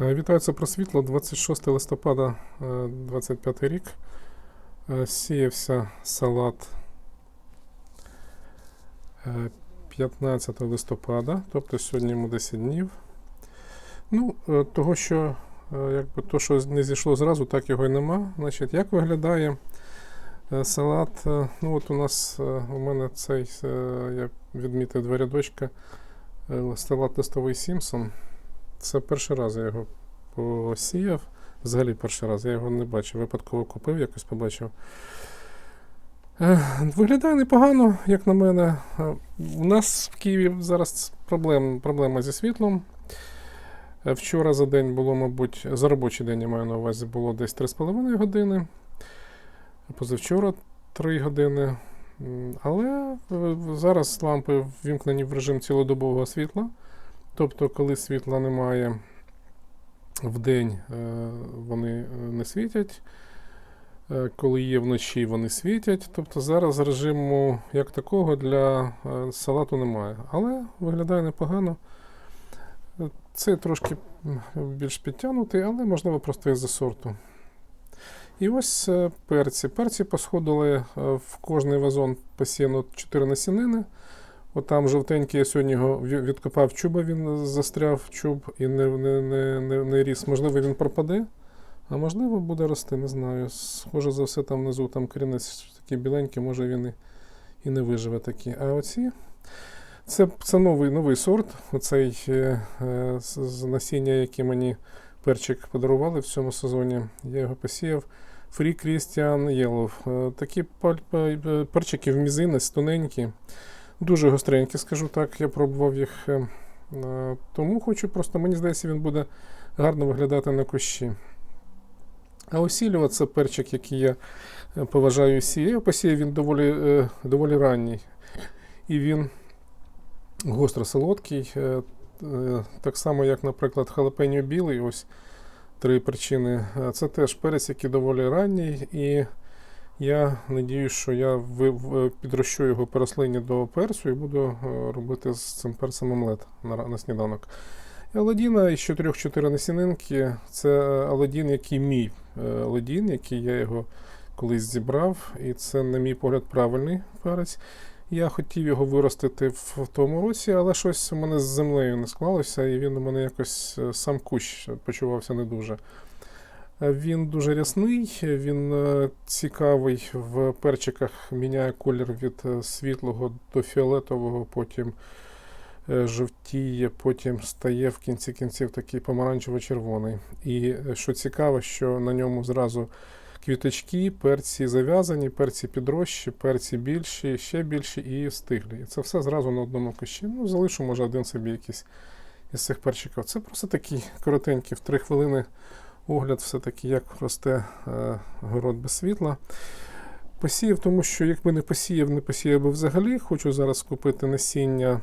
Е, Вітаю, про світло. 26 листопада, е, 25 рік. Е, Сіявся салат е, 15 листопада, тобто сьогодні йому 10 днів. Ну, е, того, що е, якби то, що не зійшло зразу, так його і нема. Значить, як виглядає е, салат? Е, Ну, от у нас е, у мене цей, е, я відмітив два рядочка, е, салат листовий Сімпсон. Це перший раз я його посіяв. Взагалі перший раз. Я його не бачив. Випадково купив, якось побачив. Виглядає непогано, як на мене. Е, У нас в Києві зараз проблем, проблема зі світлом. Е, Вчора за день було, мабуть, за робочий день я маю на увазі, було десь 3,5 години. Позавчора 3 години. Але е, зараз лампи ввімкнені в режим цілодобового світла. Тобто, коли світла немає в день, е, вони е, не світять. Е, Коли є вночі, вони світять. Тобто зараз режиму як такого для салату немає. Але виглядає непогано. Це трошки більш підтягнутий, але можливо просто із-за сорту. І ось перці. Перці посходили в кожний вазон посіяно 4 насінини. От там жовтенький, я сьогодні його відкопав чуба, він застряв чуб і не, не, не, не, не ріс. Можливо, він пропаде, а можливо, буде рости, не знаю. Схоже за все, там внизу там корінець такий біленький, може він і, і не виживе такий. А оці це, це новий, новий сорт. Оцей е, е, з насіння, яке мені перчик подарували в цьому сезоні. Я його посіяв. Free Christian Yellow. Такі перчики в мізинець, тоненькі. Дуже гостренькі, скажу так, я пробував їх. е, е, Тому хочу просто, мені здається, він буде гарно виглядати на кущі. А осілюва це перчик, який я е, поважаю сіє. Я посіяв він доволі, доволі ранній. І він гостро солодкий. Так само, як, наприклад, халапеньо білий. Ось три причини. Це теж перець, який доволі ранній. І я надію, що я ви- підрощу його по рослині до перцю і буду е, робити з цим перцем омлет на, на сніданок. І Аладдіна із 4-4 насінинки це Аладдін, який мій е, Аладдін, який я його колись зібрав, і це, на мій погляд, правильний перець. Я хотів його виростити в, тому році, але щось у мене з землею не склалося, і він у мене якось е, сам кущ почувався не дуже. Він дуже рясний, він е, цікавий в перчиках, міняє колір від е, світлого до фіолетового, потім е, жовтіє, потім стає в кінці кінців такий помаранчево-червоний. І що цікаво, що на ньому зразу квіточки, перці зав'язані, перці підрощі, перці більші, ще більші і стиглі. І це все зразу на одному кущі. Ну, залишу, може, один собі якийсь із цих перчиків. Це просто такий коротенький, в три хвилини огляд, все-таки, як росте е, город без світла. Посіяв, тому що якби не посіяв, не посіяв би взагалі. Хочу зараз купити насіння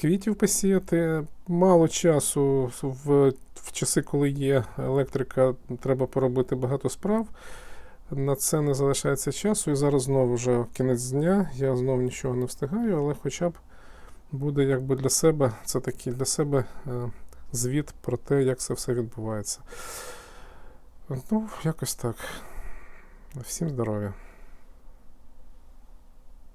квітів посіяти. Мало часу в, в часи, коли є електрика, треба поробити багато справ. На це не залишається часу. І зараз знову вже кінець дня. Я знову нічого не встигаю, але хоча б буде якби для себе, це такий для себе е, звіт про те, як це все відбувається. Ну, якось так. Всім здоров'я.